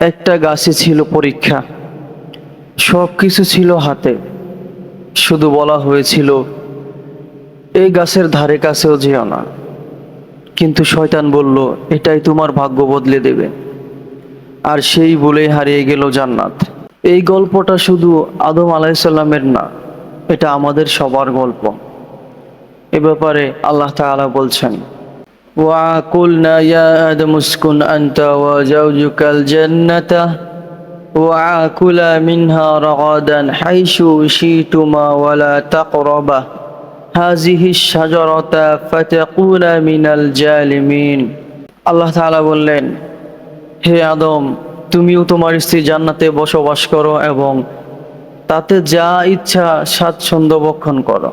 একটা গাছে ছিল পরীক্ষা। সব কিছু ছিল হাতে। শুধু বলা হয়েছিল, এই গাছের ধারে কাছেও যেও না। কিন্তু শয়তান বলল, এটাই তোমার ভাগ্য বদলে দেবে। আর সেই বলেই হারিয়ে গেল জান্নাত। এই গল্পটা শুধু আদম আলাইসাল্লামের না, এটা আমাদের সবার গল্প। এ ব্যাপারে আল্লাহ তাআলা বলছেন وقلنا يا آدم اسكن أنت وزوجك الجنة وعاكلا منها رغدا حيث شئتما ولا تقربا هذه الشجرة فتكون من الجالمين আল্লাহ তাআলা বললেন হে আদম তুমিও তোমার স্ত্রী জান্নাতে বসবাস করো এবং তাতে যা ইচ্ছা স্বাচ্ছন্দ্য বক্ষণ করো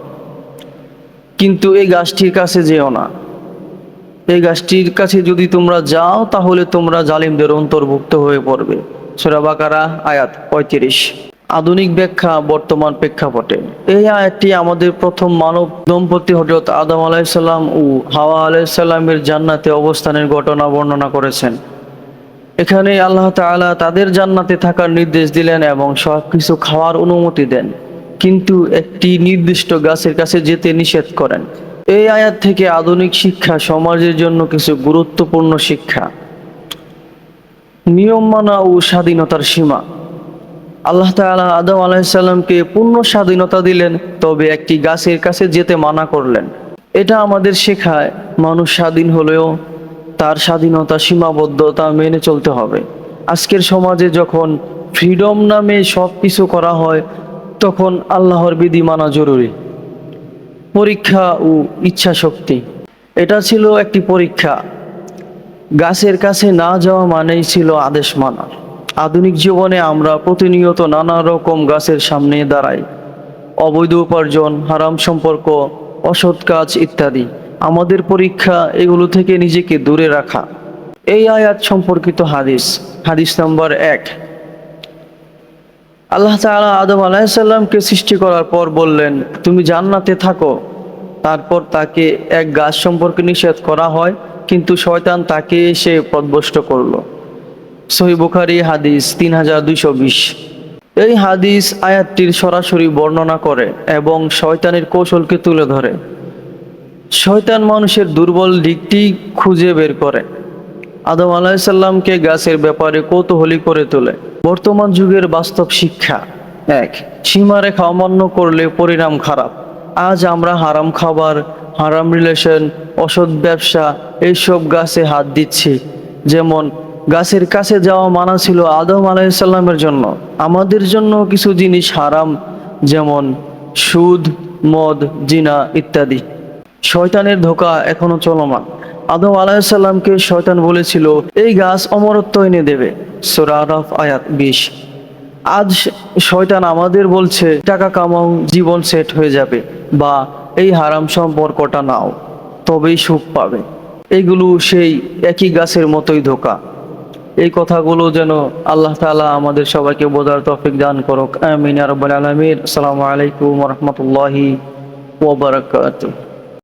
কিন্তু এই গাছটির কাছে যেও না এই গাছটির কাছে যদি তোমরা যাও, তাহলে তোমরা জালিমদের অন্তর্ভুক্ত হয়ে পড়বে। সুরা বাকারা, আয়াত পঁয়ত্রিশ। আধুনিক ব্যাখ্যা, বর্তমান প্রেক্ষাপটে। এই আয়াতটি আমাদের প্রথম মানব দম্পতি হজরত আদম আলাইসাল্লাম ও হাওয়া আলাইসাল্লামের জান্নাতে অবস্থানের ঘটনা বর্ণনা করেছেন। এখানে আল্লাহ তাআলা তাদের জান্নাতে থাকার নির্দেশ দিলেন এবং সব কিছু খাওয়ার অনুমতি দেন। কিন্তু একটি নির্দিষ্ট গাছের কাছে যেতে নিষেধ করেন। এই আয়াত থেকে আধুনিক শিক্ষা সমাজের জন্য কিছু গুরুত্বপূর্ণ শিক্ষা। নিয়ম মানা ও স্বাধীনতার সীমা। আল্লাহ তাআলা আদম আলাইসাল্লামকে পূর্ণ স্বাধীনতা দিলেন, তবে একটি গাছের কাছে যেতে মানা করলেন। এটা আমাদের শেখায়, মানুষ স্বাধীন হলেও তার স্বাধীনতা সীমাবদ্ধতা মেনে চলতে হবে। আজকের সমাজে যখন ফ্রিডম নামে সব কিছু করা হয়, তখন আল্লাহর বিধি মানা জরুরি। পরীক্ষা ও ইচ্ছা শক্তি এটা ছিল একটি পরীক্ষা। গাছের কাছে না যাওয়া মানেই ছিল আদেশ মানা। আধুনিক জীবনে আমরা প্রতিনিয়ত নানা রকম গাছের সামনে দাঁড়াই। অবৈধ উপার্জন, হারাম সম্পর্ক, অসৎ কাজ ইত্যাদি। আমাদের পরীক্ষা এগুলো থেকে নিজেকে দূরে রাখা। এই আয়াত সম্পর্কিত হাদিস হাদিস নম্বর এক। আল্লাহ তাআলা আদম আলাইসাল্লামকে সৃষ্টি করার পর বললেন, তুমি জান্নাতে থাকো। তারপর তাকে এক গাছ সম্পর্কে নিষেধ করা হয়, কিন্তু শয়তান তাকে এসে পদভষ্ট করল। সহি বুখারি হাদিস তিন হাজার দুইশো বিশ। এই হাদিস আয়াতটির সরাসরি বর্ণনা করে এবং শয়তানের কৌশলকে তুলে ধরে। শয়তান মানুষের দুর্বল দিকটি খুঁজে বের করে। আদম আলাহিসাল্লামকে গাছের ব্যাপারে কৌতূহলী করে তোলে। বর্তমান যুগের বাস্তব শিক্ষা এক, সীমারেখা অমান্য করলে পরিণাম খারাপ। আজ আমরা হারাম খাবার, হারাম রিলেশন অসৎ ব্যবসা এইসব গাছে হাত দিচ্ছি। যেমন গাছের কাছে যাওয়া মানা ছিল আদম আলাইসাল্লামের জন্য। আমাদের জন্য কিছু জিনিস হারাম, যেমন সুদ, মদ, জিনা ইত্যাদি। শয়তানের ধোকা এখনও চলমান। আদম আলাইসাল্লামকে শয়তান বলেছিল, এই গাছ অমরত্ব এনে দেবে। সোরারফ আয়াত বিশ। আজ শয়তান আমাদের বলছে, টাকা কামাও, জীবন সেট হয়ে যাবে, বা এই হারাম সম্পর্কটা নাও, তবেই সুখ পাবে। এগুলো সেই একই গাছের মতোই ধোকা। এই কথাগুলো যেন আল্লাহ তাআলা আমাদের সবাইকে বোঝার তৌফিক দান করুক। আমিন রাব্বাল আলামিন। আসসালামু আলাইকুম রাহমাতুল্লাহি ওয়া বারাকাতুহু।